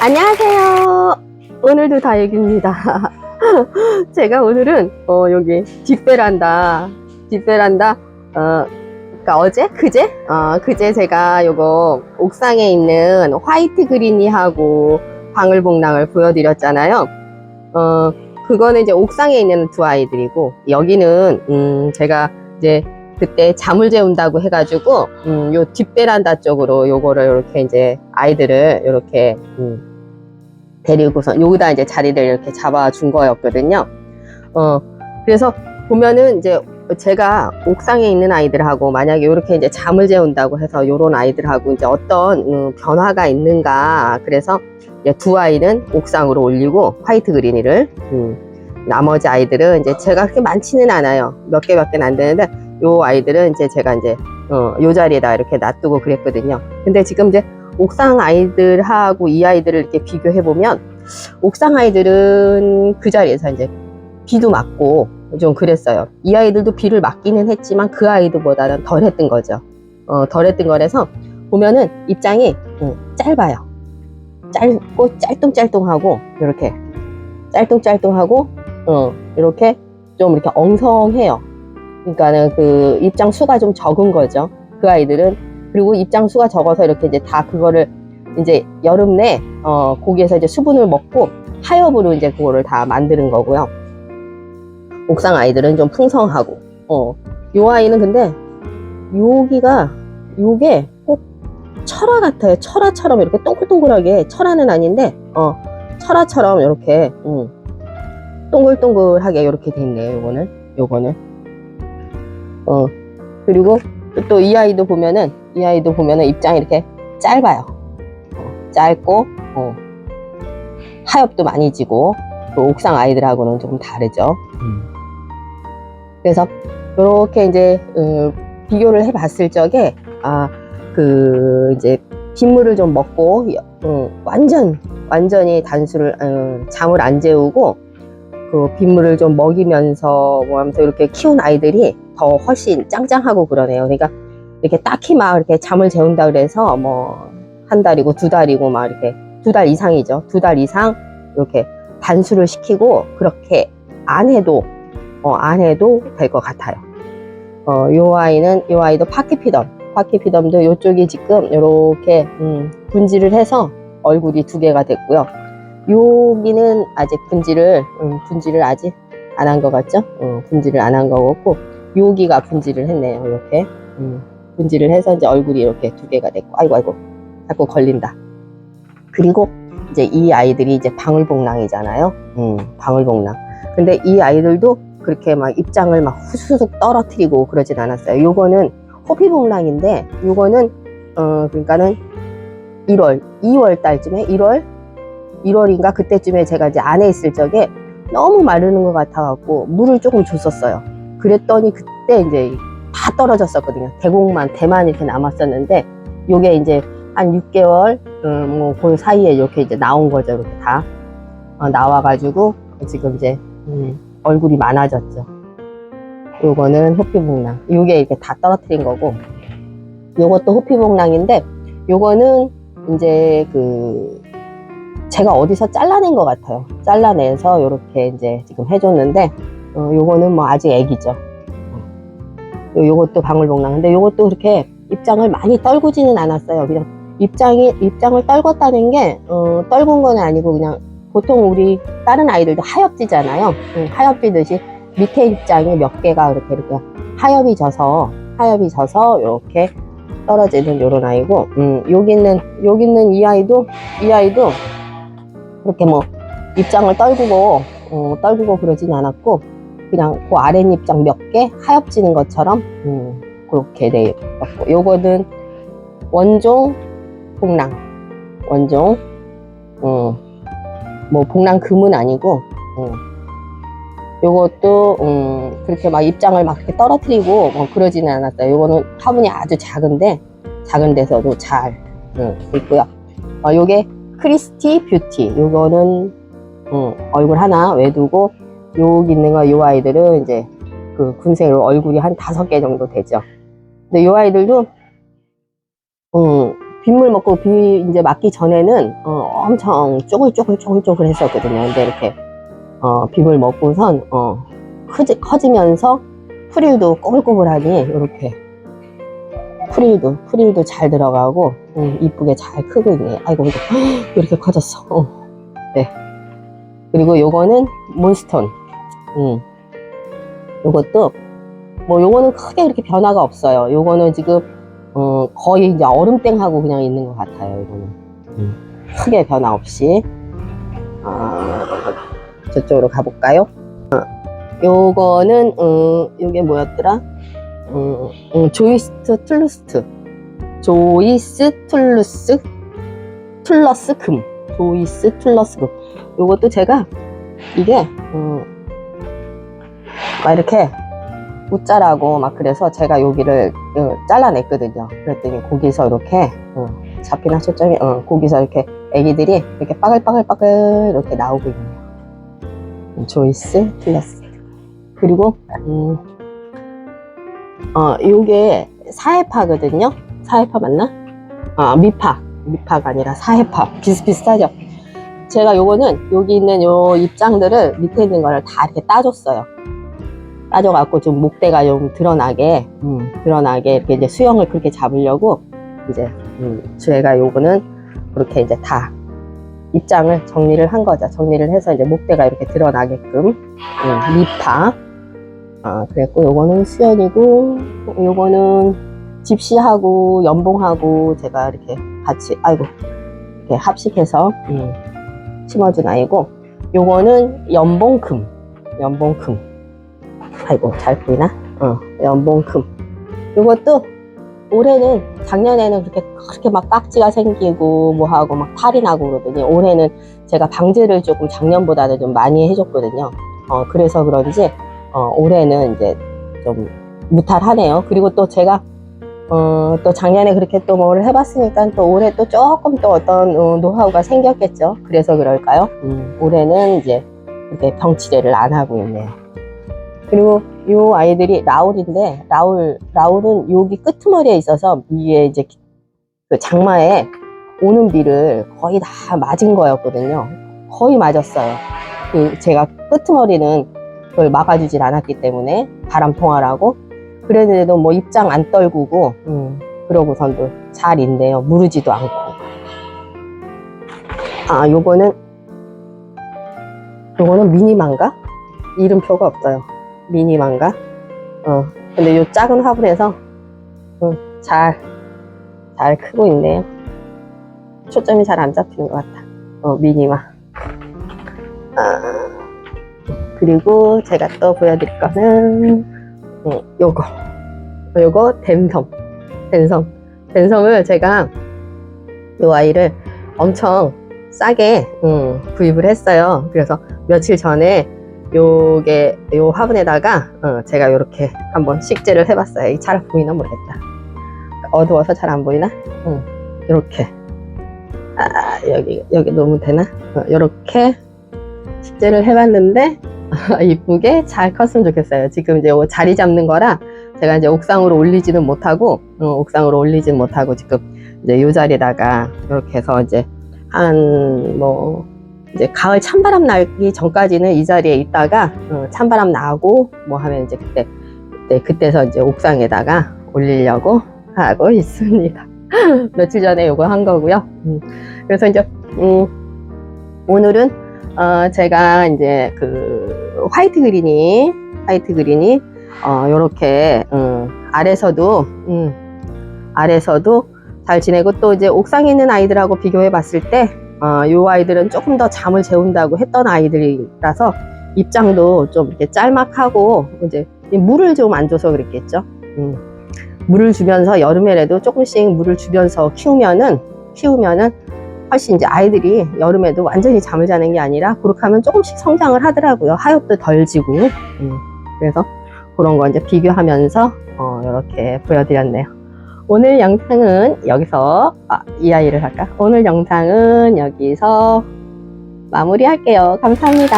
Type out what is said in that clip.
안녕하세요. 오늘도 다육입니다. 제가 오늘은 어, 여기 뒷베란다, 뒷베란다, 어, 그러니까 어제, 그제, 어, 그제 제가 요거 옥상에 있는 화이트 그린이하고 방울복랑을 보여드렸잖아요. 어, 그거는 이제 옥상에 있는 두 아이들이고 여기는 음, 제가 이제 그때 잠을 재운다고 해가지고 음, 요 뒷베란다 쪽으로 요거를 이렇게 이제 아이들을 이렇게 음, 데리고서 여기다 이제 자리를 이렇게 잡아준 거였거든요. 어 그래서 보면은 이제 제가 옥상에 있는 아이들하고 만약에 이렇게 이제 잠을 재운다고 해서 요런 아이들하고 이제 어떤 음, 변화가 있는가 그래서 두 아이는 옥상으로 올리고 화이트 그린이를 음, 나머지 아이들은 이제 제가 그렇게 많지는 않아요. 몇 개 밖에 안 되는데 요 아이들은 이제 제가 이제 어, 요 자리에다 이렇게 놔두고 그랬거든요. 근데 지금 이제 옥상 아이들하고 이 아이들을 이렇게 비교해 보면 옥상 아이들은 그 자리에서 이제 비도 맞고 좀 그랬어요. 이 아이들도 비를 맞기는 했지만 그 아이들보다는 덜 했던 거죠. 어, 덜 했던 거라서 보면은 입장이 음, 짧아요. 짧고 짤뚱짤뚱하고 이렇게 짤뚱짤뚱하고 어, 이렇게 좀 이렇게 엉성해요. 그러니까는 그 입장 수가 좀 적은 거죠. 그 아이들은 그리고 입장 수가 적어서 이렇게 이제 다 그거를 이제 여름 내 어, 고기에서 이제 수분을 먹고 하엽으로 이제 그거를 다 만드는 거고요. 옥상 아이들은 좀 풍성하고 어, 요 아이는 근데 여기가 요게 꼭 철화 같아요. 철화처럼 이렇게 동글동글하게 철화는 아닌데 어, 철화처럼 이렇게 음, 동글동글하게 이렇게 돼 있네요. 요거는 요거는 어 그리고 또 이 아이도 보면은 이 아이도 보면은 입장이 이렇게 짧아요. 어, 짧고 어, 하엽도 많이 지고 또 옥상 아이들하고는 조금 다르죠. 그래서 이렇게 이제 음, 비교를 해봤을 적에 아그 이제 빗물을 좀 먹고 음, 완전 완전히 단수를 음, 잠을 안 재우고 그 빗물을 좀 먹이면서 뭐 하면서 이렇게 키운 아이들이 더 훨씬 짱짱하고 그러네요. 그러니까 이렇게 딱히 막 이렇게 잠을 재운다 그래서 뭐 한 달이고 두 달이고 막 이렇게 두 달 이상이죠. 두 달 이상 이렇게 단수를 시키고 그렇게 안 해도 어, 안 해도 될 것 같아요. 어, 요 아이는 요 아이도 파키피덤 파키피덤도 요쪽이 지금 이렇게 음, 분질을 해서 얼굴이 두 개가 됐고요. 여기는 아직 분질을 음, 분질을 아직 안 한 것 같죠? 어, 분질을 안한거 같고 여기가 분질을 했네요. 이렇게 음, 분질을 해서 이제 얼굴이 이렇게 두 개가 됐고 아이고 아이고 자꾸 걸린다. 그리고 이제 이 아이들이 이제 방울복랑이잖아요. 음, 방울복랑. 근데 이 아이들도 그렇게 막 입장을 막 후수숙 떨어뜨리고 그러진 않았어요. 요거는 호피복랑인데 요거는 어 그러니까는 1월, 2월 달쯤에 1월 1월인가 그때쯤에 제가 이제 안에 있을 적에 너무 마르는 것 같아갖고 물을 조금 줬었어요. 그랬더니 그때 이제 다 떨어졌었거든요. 대공만, 대만 이렇게 남았었는데 요게 이제 한 6개월, 음, 뭐, 그 사이에 이렇게 이제 나온 거죠. 이렇게 다. 어, 나와가지고 지금 이제, 음, 얼굴이 많아졌죠. 요거는 호피복랑. 요게 이렇게 다 떨어뜨린 거고. 요것도 호피복랑인데, 요거는 이제 그, 제가 어디서 잘라낸 것 같아요. 잘라내서 이렇게 이제 지금 해줬는데, 어, 요거는 뭐 아직 애기죠. 요, 요것도 방울복랑. 근데 요것도 그렇게 입장을 많이 떨구지는 않았어요. 그냥 입장이, 입장을 떨궜다는 게, 어, 떨군 건 아니고 그냥 보통 우리 다른 아이들도 하엽지잖아요. 음, 하엽지듯이 밑에 입장이 몇 개가 이렇게 이렇게 하엽이 져서, 하엽이 져서 이렇게 떨어지는 요런 아이고, 음, 여기 있는, 여기 있는 이 아이도, 이 아이도 그렇게 뭐 입장을 떨구고, 어, 떨구고 그러진 않았고, 그냥 그 아랫입장 몇 개 하엽지는 것처럼, 음, 그렇게 돼 있고, 요거는 원종 복랑, 원종, 음, 뭐 복랑 금은 아니고, 음, 요것도 음, 그렇게 막 입장을 막 이렇게 떨어뜨리고 뭐 그러지는 않았어요. 요거는 화분이 아주 작은데 작은 데서도 잘 음, 있고요. 어, 요게 크리스티 뷰티. 요거는 음, 얼굴 하나 외두고 여기 있는 거 요 아이들은 이제 그 군생으로 얼굴이 한 다섯 개 정도 되죠. 근데 요 아이들도 음, 빗물 먹고 비 이제 맞기 전에는 어, 엄청 쪼글쪼글쪼글쪼글 했었거든요. 근데 이렇게 어, 빗물 먹고선 어, 크지, 커지면서 프릴도 꼬불꼬불하니 이렇게 프릴도 프릴도 잘 들어가고 음, 이쁘게 잘 크고 있네. 아이고 이거 이렇게 커졌어. 어. 네. 그리고 요거는 몬스톤. 음. 요것도 뭐 요거는 크게 그렇게 변화가 없어요. 요거는 지금 어, 거의 이제 얼음땡하고 그냥 있는 것 같아요. 이거는 음, 크게 변화 없이 아, 저쪽으로 가볼까요? 어, 요거는 음, 요게 뭐였더라? 음, 음, 조이스트 툴루스트 조이스 툴루스 툴러스 금 조이스 툴러스 금 요것도 제가 이게 음, 막 이렇게 웃자라고 막 그래서 제가 여기를 어, 잘라냈거든요. 그랬더니 거기서 이렇게 어, 잡히나 초점이 어, 거기서 이렇게 애기들이 이렇게 빠글빠글빠글 이렇게 나오고 있네요. 음, 조이스 플러스 그리고 음, 어 요게 사해파거든요. 사해파 맞나? 아 미파 미파가 아니라 사해파 비슷비슷하죠. 제가 요거는 여기 있는 요 입장들을 밑에 있는 거를 다 이렇게 따줬어요. 따져갖고 좀 목대가 좀 드러나게, 음, 드러나게 이렇게 이제 수영을 그렇게 잡으려고 이제, 음, 제가 요거는 그렇게 이제 다 입장을 정리를 한 거죠. 정리를 해서 이제 목대가 이렇게 드러나게끔, 음, 미파. 아, 그랬고 요거는 수연이고, 요거는 집시하고 연봉하고 제가 이렇게 같이, 아이고, 이렇게 합식해서, 음, 심어준 아이고, 요거는 연봉금, 연봉금. 아이고 잘 보이나? 어, 연봉금. 이것도 올해는 작년에는 그렇게 그렇게 막 깍지가 생기고 뭐 하고 막 탈이 나고 그러더니 올해는 제가 방제를 조금 작년보다는 좀 많이 해줬거든요. 어, 그래서 그런지 어, 올해는 이제 좀 무탈하네요. 그리고 또 제가 어, 또 작년에 그렇게 또 뭐를 해봤으니까 또 올해 또 조금 또 어떤 어, 노하우가 생겼겠죠. 그래서 그럴까요? 음, 올해는 이제 이렇게 병치레를 안 하고 있네요. 그리고 요 아이들이 라울인데 라울 라울은 여기 끄트머리에 있어서 위에 이제 그 장마에 오는 비를 거의 다 맞은 거였거든요. 거의 맞았어요. 그 제가 끄트머리는 그걸 막아주질 않았기 때문에 바람 통하라고 그랬는데도 뭐 입장 안 떨구고 음, 그러고선도 잘 있네요. 무르지도 않고. 아 요거는 요거는 미니만가 이름표가 없어요. 미니만가? 어, 근데 요 작은 화분에서, 음, 잘, 잘 크고 있네요. 초점이 잘 안 잡히는 것 같다. 어, 미니마. 아, 그리고 제가 또 보여드릴 거는, 음, 요거. 요거, 댐섬. 댐섬. 댐섬을 제가, 요 아이를 엄청 싸게, 음, 구입을 했어요. 그래서 며칠 전에 요게 요 화분에다가 어, 제가 요렇게 한번 식재를 해봤어요. 이잘 보이나 모르겠다. 어두워서 잘 안 보이나? 응, 요렇게. 아 여기 여기 너무 되나? 어, 요렇게 식재를 해봤는데 이쁘게 잘 컸으면 좋겠어요. 지금 이제 요 자리 잡는 거라 제가 이제 옥상으로 올리지는 못하고 어, 옥상으로 올리지는 못하고 지금 이제 요 자리에다가 이렇게 해서 이제 한뭐 이제 가을 찬바람 나기 전까지는 이 자리에 있다가 어, 찬바람 나고 뭐 하면 이제 그때 그때 그때서 이제 옥상에다가 올리려고 하고 있습니다. 며칠 전에 요거 한 거고요. 음, 그래서 이제 음, 오늘은 어, 제가 이제 그 화이트 그린이 화이트 그린이 어, 요렇게 음, 아래서도 음, 아래서도 잘 지내고 또 이제 옥상에 있는 아이들하고 비교해 봤을 때 어, 요 아이들은 조금 더 잠을 재운다고 했던 아이들이라서 입장도 좀 이렇게 짤막하고 이제 물을 좀 안 줘서 그랬겠죠. 음, 물을 주면서 여름에라도 조금씩 물을 주면서 키우면은 키우면은 훨씬 이제 아이들이 여름에도 완전히 잠을 자는 게 아니라 그렇게 하면 조금씩 성장을 하더라고요. 하엽도 덜 지고 음, 그래서 그런 거 이제 비교하면서 어, 이렇게 보여드렸네요. 오늘 영상은 여기서 아, 이 아이를 할까? 오늘 영상은 여기서 마무리할게요. 감사합니다.